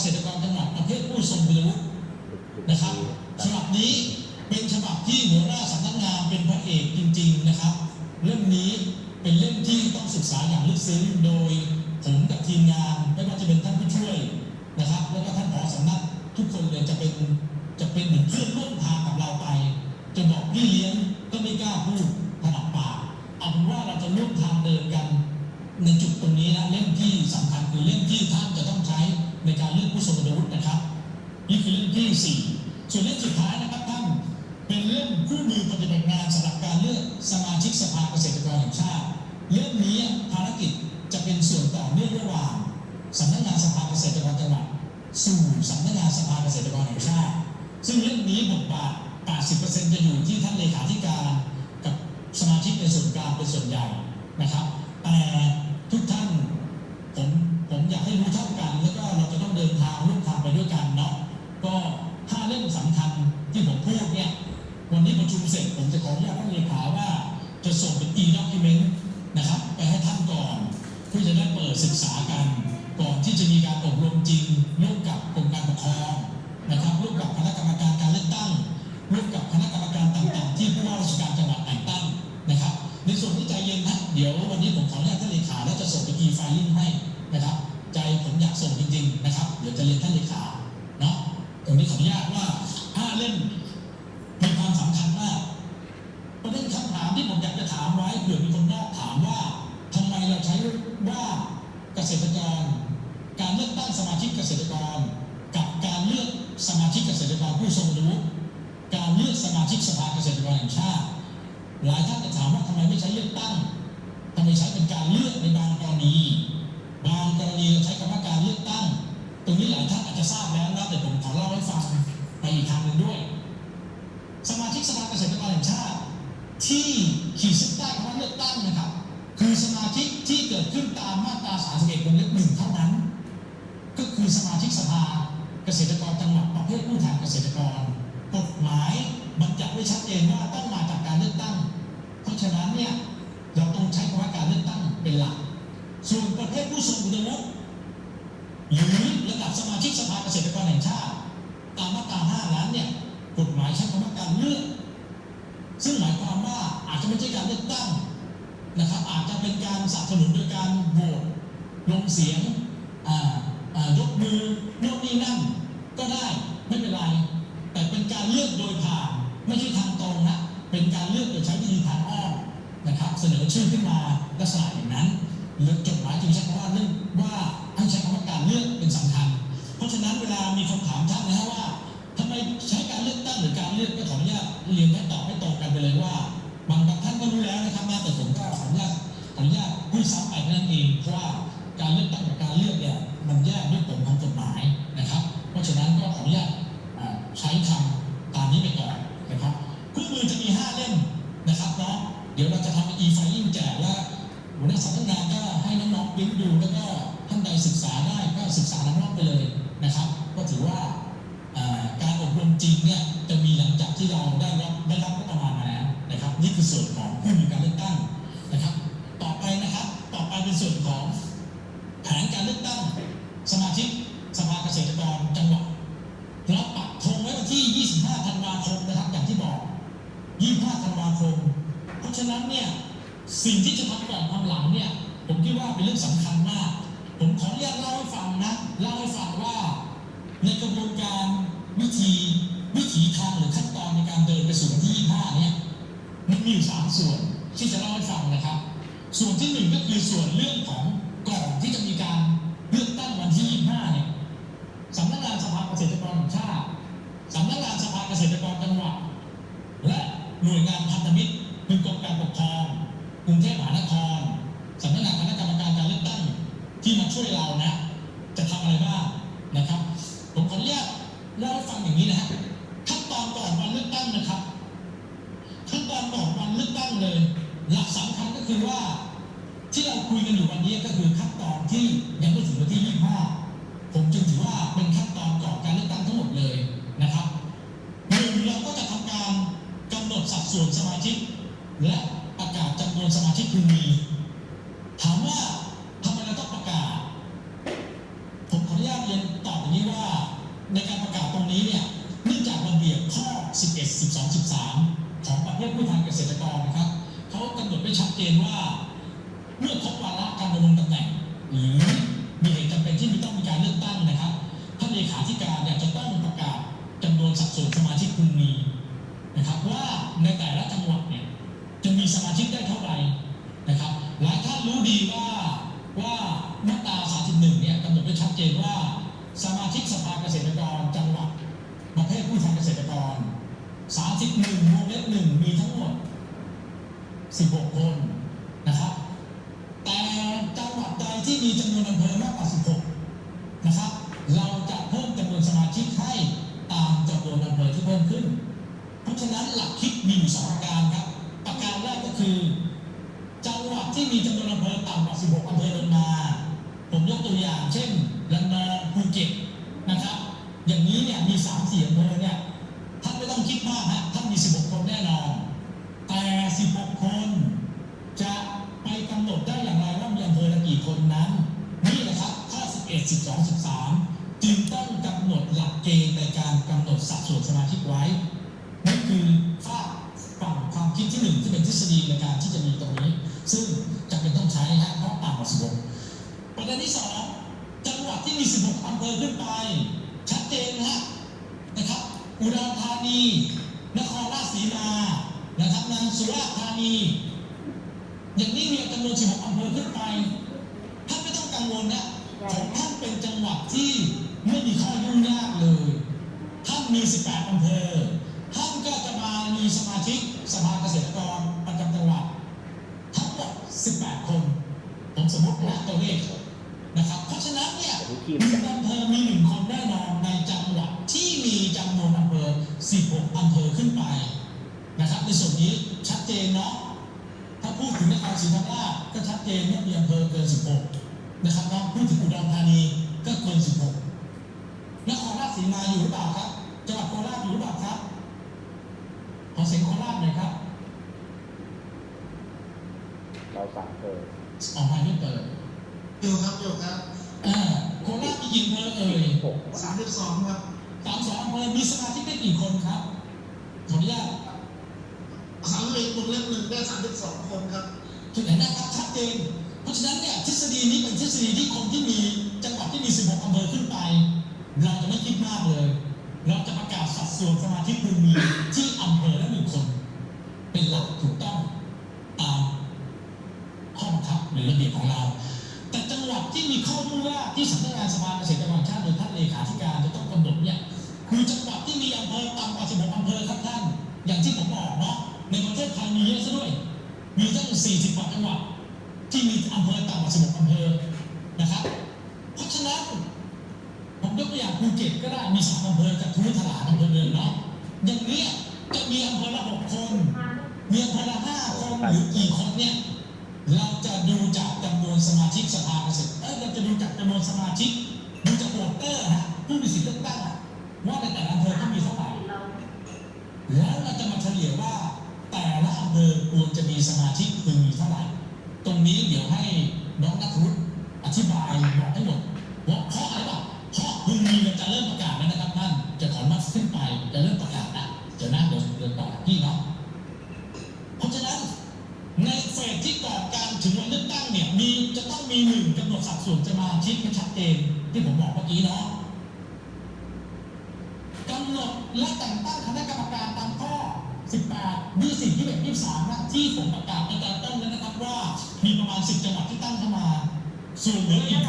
เกษตรกรจังหวัดประเภทผู้ทรงคุณวุฒินะครับฉบับนี้เป็นฉบับที่หัวหน้าสำนักงานเป็นพระเอกจริง ๆนะครับ เรื่องนี้เป็นเรื่องที่ต้องศึกษาอย่างลึกซึ้งโดยผมกับทีมงานไม่ว่าจะเป็นท่านผู้ช่วยนะครับแล้วก็ท่านผอสำนักทุกคนเลยจะเป็นจะเป็นเหมือนเพื่อนร่วมทางกับเราไป จะบอกพี่เลี้ยงก็ไม่กล้าพูดถนัดปากเอาเป็นว่าเราจะร่วมทางเดินกัน ในจุดตรงนี้นะเล่มที่สำคัญคือเล่มที่ท่านจะต้องใช้ ในการเลือกผู้ทรงคุณวุฒินะครับ นี่คือเรื่องที่ 4 ส่วนเรื่องสุดท้ายนะครับท่านเป็นเรื่องคู่มือปฏิบัติงานสำหรับการเลือกสมาชิกสภาเกษตรกรแห่งชาติ เรื่องนี้ภารกิจจะเป็นส่วนต่อเนื่องระหว่างสำนักงานสภาเกษตรกรจังหวัดสู่สำนักงานสภาเกษตรกรแห่งชาติ ซึ่งเรื่องนี้บทบาท 80%จะอยู่ที่ท่านเลขาธิการกับสมาชิกในส่วนกลางเป็นส่วนใหญ่นะครับ แต่ทุกท่านผม อยากให้รู้เท่ากันแล้วก็เราจะต้องเดินทางร่วมทางไปด้วยกันเนาะก็ห้าเรื่องสำคัญที่ผมพูดเนี่ยวันนี้ประชุมเสร็จผมจะขออนุญาตท่านเลขาว่าจะส่งเป็น e-document นะครับไปให้ท่านก่อนเพื่อจะได้เปิดศึกษากัน ก่อนที่จะมีการอบรมจริงร่วมกับกรมการปกครองนะครับร่วมกับคณะกรรมการการเลือกตั้งร่วมกับคณะกรรมการต่างๆ ที่ผู้ว่าราชการจังหวัดแต่งตั้งนะครับ ในส่วนที่ใจเย็นนะเดี๋ยววันนี้ผมขออนุญาตท่านเลขาแล้วจะส่งไป e filing ให้นะครับ ใจผมอยากส่งจริง ๆ นะครับ เดี๋ยวจะเรียนท่านเลขาเนาะตรงนี้ขออนุญาตว่าห้าเล่มมีความสำคัญมากประเด็นคำถามที่ผมอยากจะถามไว้เผื่อมีคนนอกถามว่าทำไมเราใช้ว่าเกษตรกร การเลือกตั้งสมาชิกเกษตรกร กับการเลือกสมาชิกเกษตรกรผู้ทรงคุณวุฒิการเลือกสมาชิกสภาเกษตรกรแห่งชาติ หลายท่านจะถามว่าทำไมไม่ใช้เลือกตั้งทำไมใช้เป็นการเลือกในบางกรณี บางกรณีเราใช้คำว่าการเลือกตั้ง ตรงนี้หลายท่านอาจจะทราบแล้วนะแต่ผมขอเล่าให้ฟังไปอีกทางหนึ่งด้วย สมาชิกสภาเกษตรกรแห่งชาติ ที่ขีดเส้นใต้คำว่าเลือกตั้งนะครับ คือสมาชิกที่เกิดขึ้นตามมาตรา 31วงเล็บหนึ่งเท่านั้น ก็คือสมาชิกสภาเกษตรกรจังหวัดประเภทผู้แทนเกษตรกร กฎหมายบัญญัติไว้ชัดเจนว่าต้องมาจากการเลือกตั้ง เพราะฉะนั้นเนี่ยเราต้องใช้คำว่าการเลือกตั้งเป็นหลัก ส่วนประเภทผู้ทรงคุณวุฒิหรือระดับสมาชิกสภาเกษตรกรแห่งชาติ ตามมาตรา5นั้นเนี่ยกฎหมายใช้คำว่าการเลือก ซึ่งหมายความว่าอาจจะไม่ใช่การเลือกตั้งนะครับอาจจะเป็นการสนับสนุนโดยการโหวตลงเสียงยกมือโน่นนี่นั่นก็ได้ไม่เป็นไร แต่เป็นการเลือกโดยผ่านไม่ใช่ทางตรงนะเป็นการเลือกโดยใช้วิธีทางอ้อมนะครับ เสนอชื่อขึ้นมาลักษณะอย่างนั้น หรือจดหมายจึงใช้คำว่าเรื่องว่าให้ใช้คำว่าการเลือกเป็นสำคัญ เพราะฉะนั้นเวลามีคนถามท่านนะฮะว่าทำไมใช้การเลือกตั้งหรือการเลือกก็ขออนุญาตเรียนให้ตอบให้ตรงกันไปเลยว่าบางบางท่านก็รู้แล้วนะครับนะแต่ผมก็ขออนุญาตขออนุญาตพูดซ้ำไปแค่นั้นเองเพราะว่าการเลือกตั้งกับการเลือกเนี่ยมันแยกด้วยผลของกฎหมายนะครับ เพราะฉะนั้นก็ขออนุญาตใช้คำตามนี้ไปก่อนนะครับคู่มือจะมี 5 เล่มนะครับเนาะเดี๋ยวเราจะทำ e-filing แจกและหัวหน้าสำนันก็ ให้น้องๆปริ้นดูแล้วก็ท่านใดศึกษาได้ก็ศึกษาน้องๆไปเลยนะครับ ก็ถือว่าอ่าการอบรมจริงเนี่ยจะมีหลังจากที่เราได้รับได้รับงบประมาณมาแล้วนะครับนี่คือส่วนของผู้มีการเลือกตั้งนะครับ ต่อไปนะครับต่อไปเป็นส่วนของแผนการเลือกตั้ง สมาชิกสภาเกษตรกรจังหวัดเราปักธงไว้วันที่ 25 ธันวาคมนะครับอย่างที่บอก 25 ธันวาคม เพราะฉะนั้นเนี่ยสิ่งที่จะทำก่อนทำหลังเนี่ย ผมคิดว่าเป็นเรื่องสำคัญมาก ผมขออนุญาตเล่าให้ฟังนะ เล่าให้ฟังว่า ในกระบวนการวิธีวิถีทางหรือขั้นตอนในการเดินไปสู่วันที่25เนี่ยมันมีอยู่สามส่วนที่จะเล่าให้ฟังนะครับ ส่วนที่หนึ่งก็คือส่วนเรื่องของก่อนที่จะมีการเลือกตั้งวันที่25เนี่ยสำนักงานสภาเกษตรกรแห่งชาติสำนักงานสภาเกษตรกรจังหวัดและหน่วยงานพันธมิตรคือกรมการปกครองกรุงเทพมหานคร สำนักงานคณะกรรมการการเลือกตั้งที่มาช่วยเรานะ จะทำอะไรบ้างนะครับ ผมขออนุญาตเล่าให้ฟังอย่างนี้นะฮะขั้นตอนก่อนวันเลือกตั้งนะครับขั้นตอนก่อนวันเลือกตั้งเลย หลักสำคัญก็คือว่า ที่เราคุยกันอยู่วันนี้ก็คือขั้นตอนที่ยังไม่ถึงวันที่ 25 ผมจึงถือว่าเป็นขั้นตอนก่อนการเลือกตั้งทั้งหมดเลยนะครับหนึ่งเราก็จะทำการกำหนดสัดส่วนสมาชิก และประกาศจำนวนสมาชิกพึงมี นี้เนี่ยเนื่องจากระเบียบข้อ 11 12 13 ของประเภทผู้แทนเกษตรกรนะครับเขากำหนดไว้ชัดเจนว่า เมื่อครบวาระการดำรงตำแหน่งหรือมีเหตุจำเป็นที่มีต้องมีการเลือกตั้งนะครับท่านเลขาธิการเนี่ยจะต้องประกาศจำนวนสัดส่วนสมาชิกพึงมีนะครับว่าในแต่ละจังหวัดเนี่ยจะมีสมาชิกได้เท่าไหร่นะครับหลายท่านรู้ดีว่าว่ามาตรา31เนี่ยกำหนดไว้ชัดเจนว่าสมาชิกสภาเกษตรกรจังหวัด ประเภทผู้แทนเกษตรกร 31วงเล็บหนึ่งมีทั้งหมด 16 คนนะครับ แต่จังหวัดใดที่มีจำนวนอำเภอมากกว่า 16 นะครับ เราจะเพิ่มจำนวนสมาชิกให้ตามจำนวนอำเภอที่เพิ่มขึ้น เพราะฉะนั้นหลักคิดมีอยู่สองประการครับ ประการแรกก็คือ จังหวัดที่มีจำนวนอำเภอต่ำกว่า 16 อำเภอลงมา ผมยกตัวอย่าง เช่นระนองภูเก็ตนะครับ อย่างนี้เนี่ยมี3 4อำเภอเนี่ยท่านไม่ต้องคิดมากฮะท่านมี 16 คนแน่นอน แต่ 16 คน จะไปกำหนดได้อย่างไรว่ามีอำเภอละกี่คนนั้น นี่แหละครับข้อ 11 12 13 จึงต้องกำหนดหลักเกณฑ์ในการกำหนดสัดส่วนสมาชิกไว้นี่คือฝากฝั่งความคิดที่หนึ่งที่เป็นทฤษฎีในการที่จะมีตรงนี้ ซึ่งจำเป็นต้องใช้ฮะเพราะต่ำกว่า16ประเด็นที่สองจังหวัดที่มี 16อำเภอขึ้นไป ชัดเจนนะนะครับอุดรธานีนครราชสีมานะครับนางสุราษฎร์ธานีอย่างนี้มีจำนวน16อำเภอขึ้นไปท่านไม่ต้องกังวลนะของท่านเป็นจังหวัดที่ไม่มีข้อยุ่งยากเลย ท่านมี 18อำเภอ ท่านก็จะมามีสมาชิกสภาเกษตรกรประจำจังหวัดทั้งหมด 18 คน ผมสมมตินะตัวเลข นะครับเพราะฉะนั้นเนี่ยหนึ่งอำเภอมีหนึ่งคนแน่นอนในจังหวัดที่มีจำนวนอำเภอ 16 อำเภอขึ้นไปนะครับในส่วนนี้ชัดเจนเนาะถ้าพูดถึงนครศรีธรรมราชก็ชัดเจนว่ามีอำเภอเกิน 16 นะครับเนาะพูดถึงอุดรธานีก็เกิน 16นครราชสีมาอยู่หรือเปล่าครับจังหวัดโคราชอยู่หรือเปล่าครับขอเสียงโคราชหน่อยครับเราสั่งเปิดออกมาไม่เปิด อยู่ครับอยู่ครับอ่าโคราชมีกี่อำเภอเอ่ยหกสามสิบสองครับสามสองอำเภอมีสมาชิกได้กี่คนครับขออนุญาตสามเลนวงเล็บหนึ่งได้สามสิบสองคนครับจุดไหนนะครับชัดเจนเพราะฉะนั้นเนี่ยทฤษฎีนี้เป็นทฤษฎีที่คนที่มีจังหวัดที่มี 16อำเภอขึ้นไป เราจะไม่คิดมากเลย เราจะประกาศสัดส่วนสมาชิกพึงมีที่อำเภอละหนึ่งคน เป็นหลักถูกต้องตามข้อบังคับหรือระเบียบของเรา แต่จังหวัดที่มี ข้อยุ่งยากที่สำนักงานสภาเกษตรกรรมชาติโดยท่านเลขาธิการจะต้องกำหนดเนี่ยคือจังหวัดที่มีอำเภอต่ำกว่า16อำเภอครับท่าน อย่างที่ผมบอกเนาะในประเทศไทยมีเยอะซะด้วย มีตั้ง 40กว่าจังหวัดที่มีอำเภอต่ำกว่า16อำเภอนะครับ เพราะฉะนั้นผมยกตัวอย่างภูเก็ตก็ได้มีสามอำเภอกับทุกถลาอำเภอเดินเนาะอย่างเนี้ยจะมีอำเภอละหกคนมีอำเภอละห้าคนหรือกี่คนเนี่ย เราจะดูจากจำนวนสมาชิกสภาเกษตรเอ้ยเราจะดูจากจำนวนสมาชิก ดูจากโหวตเตอร์ฮะผู้มีสิทธิ์เลือกตั้งว่าในแต่ละอำเภอเขามีเท่าไหร่แล้วเราจะมาเฉลี่ยว่าแต่ละอำเภอควรจะมีสมาชิกพึงมีเท่าไหร่ ตรงนี้เดี๋ยวให้น้องนัทวุฒิอธิบายบอกให้หมดว่าเพราะอะไรบ้างเพราะพึงมีเราจะเริ่มประกาศแล้วนะครับท่านจะขอมาขึ้น หนึ่งกำหนดสัดส่วนจะมาชิกให้ชัดเจนที่ผมบอกเมื่อกี้เนาะกำหนดและแต่งตั้งคณะกรรมการตามข้อ 18 20 21 23นะที่ผมประกาศในการต้นแล้วนะครับว่ามีประมาณ 10 จังหวัดที่ตั้งเข้ามาส่วนเหลืออีก